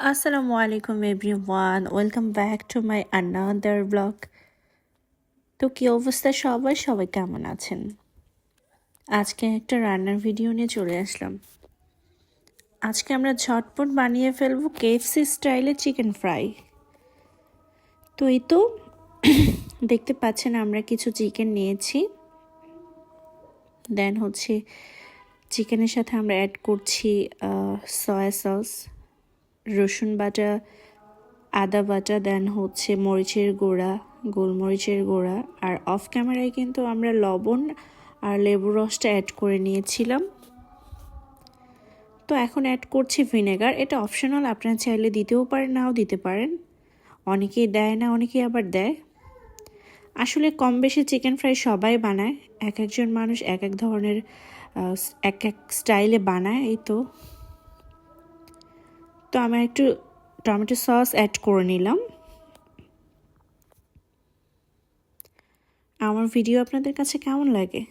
আসসালামু আলাইকুম everyone welcome back to my another blog তো কী অবস্থা সবাই সবাই কেমন আছেন? আজকে একটা রান্নার ভিডিও নিয়ে চলে আসলাম। আজকে আমরা ঝটপট বানিয়ে ফেলব কেএফসি স্টাইলে চিকেন ফ্রাই তো এই তো, দেখতে পাচ্ছেন আমরা কিছু চিকেন নিয়েছি। দেন হচ্ছে চিকেনের সাথে আমরা অ্যাড করছি সয়া সস রসুন বাটা, আদা বাটা, দেন হচ্ছে মরিচের গুঁড়া, গোলমরিচের গুঁড়া। আর অফ ক্যামেরায় কিন্তু আমরা লবণ আর লেবু রসটা অ্যাড করে নিয়েছিলাম। তো এখন অ্যাড করছি ভিনেগার এটা অপশনাল আপনারা চাইলে দিতেও পারেন, নাও দিতে পারেন। অনেকেই দেয় না, অনেকেই আবার দেয়। আসলে কম বেশি চিকেন ফ্রাই সবাই বানায়। এক একজন মানুষ এক এক ধরনের এক এক স্টাইলে বানায়, এই তো। তো আমি একটু টমেটো সস অ্যাড করে নিলাম। আমার ভিডিও আপনাদের কাছে কেমন লাগে?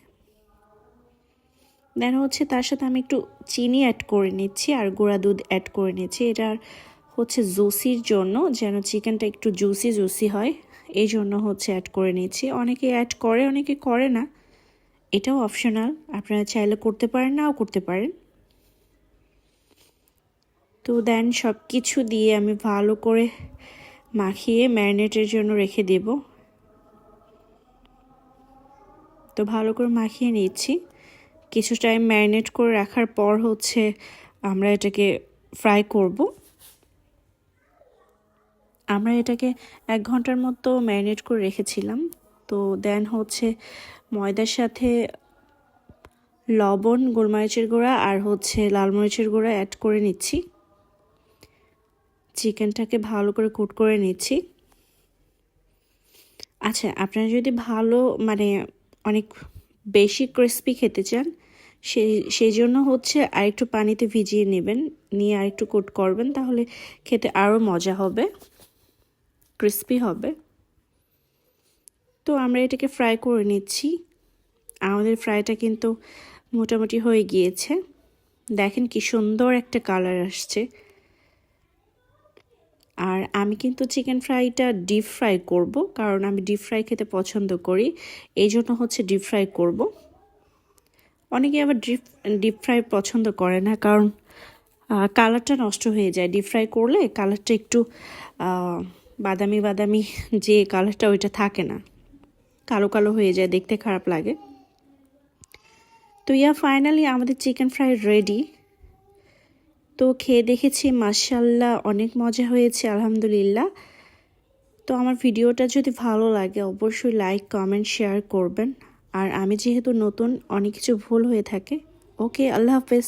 দেন হচ্ছে তার সাথে আমি একটু চিনি অ্যাড করে নিচ্ছি আর গুঁড়া দুধ অ্যাড করে নিচ্ছি। এটার হচ্ছে জুসির জন্য, যেন চিকেনটা একটু জুসি জুসি হয়, এই জন্য হচ্ছে অ্যাড করে নিচ্ছি। অনেকে অ্যাড করে, অনেকে করে না। এটাও অপশনাল আপনারা চাইলে করতে পারেন, নাও করতে পারেন। তো দেন সব কিছু দিয়ে আমি ভালো করে মাখিয়ে ম্যারিনেটের জন্য রেখে দেব। তো ভালো করে মাখিয়ে নিচ্ছি। কিছু টাইম ম্যারিনেট করে রাখার পর হচ্ছে আমরা এটাকে ফ্রাই করব। আমরা এটাকে এক ঘণ্টার মতো ম্যারিনেট করে রেখেছিলাম। তো দেন হচ্ছে ময়দার সাথে লবণ, গোলমরিচের গুঁড়া আর হচ্ছে লাল মরিচের গুঁড়া অ্যাড করে নিচ্ছি। চিকেনটাকে ভালো করে কুট করে নিচ্ছি। আচ্ছা আপনারা যদি ভালো মানে অনেক বেশি ক্রিস্পি খেতে চান সেই সেই জন্য হচ্ছে আরেকটু পানিতে ভিজিয়ে নেবেন, নিয়ে আরেকটু কুট করবেন, তাহলে খেতে আরও মজা হবে ক্রিস্পি হবে। তো আমরা এটাকে ফ্রাই করে নিচ্ছি। আমাদের ফ্রাইটা কিন্তু মোটামুটি হয়ে গিয়েছে। দেখেন কি সুন্দর একটা কালার আসছে। আর আমি কিন্তু চিকেন ফ্রাইটা ডিপ ফ্রাই করব, কারণ আমি ডিপ ফ্রাই খেতে পছন্দ করি। এই জন্য হচ্ছে ডিপ ফ্রাই করব। অনেকে আবার ডিপ ডিপ ফ্রাই পছন্দ করে না, কারণ কালারটা নষ্ট হয়ে যায়। ডিপ ফ্রাই করলে কালারটা একটু বাদামি বাদামি যে কালারটা ওইটা থাকে না। কালো কালো হয়ে যায়, দেখতে খারাপ লাগে। তো ইয়া ফাইনালি আমাদের চিকেন ফ্রাই রেডি তো খেয়ে দেখেছি মাসাল্লাহ অনেক মজা হয়েছে, আলহামদুলিল্লাহ। তো আমার ভিডিওটা যদি ভালো লাগে অবশ্যই লাইক কমেন্ট শেয়ার করবেন। আর আমি যেহেতু নতুন, অনেক কিছু ভুল হয়ে থাকে। ওকে আল্লাহ হাফেজ।